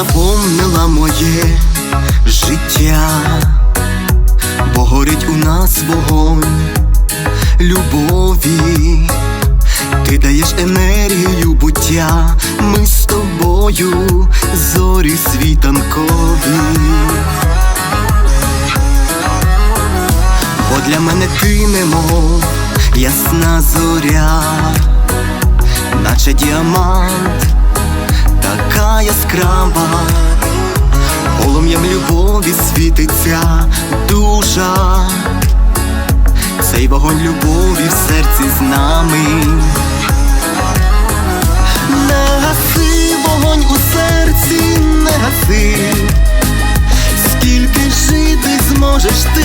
наповнила моє життя, бо горить у нас вогонь любові, ти даєш енергію буття, ми з тобою зорі світанкові. Бо для мене ти немов ясна зоря, наче діамант, яскрава, полум'ям любові світиться душа, цей вогонь любові в серці з нами. Не гаси вогонь у серці, не гаси. Скільки жити зможеш ти,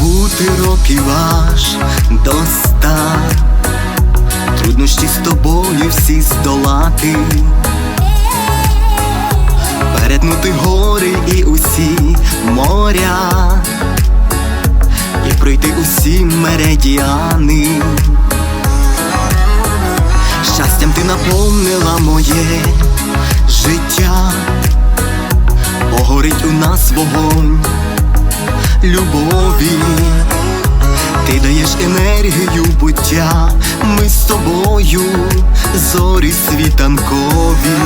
бути років аж до ста. Труднощі з тобою всі здолати. Перетнути гори і усі моря. І пройти усі меридіани. Щастям ти наповнила моє життя. Погорить у нас вогонь любові, ти даєш енергію буття, ми з тобою зорі світанкові.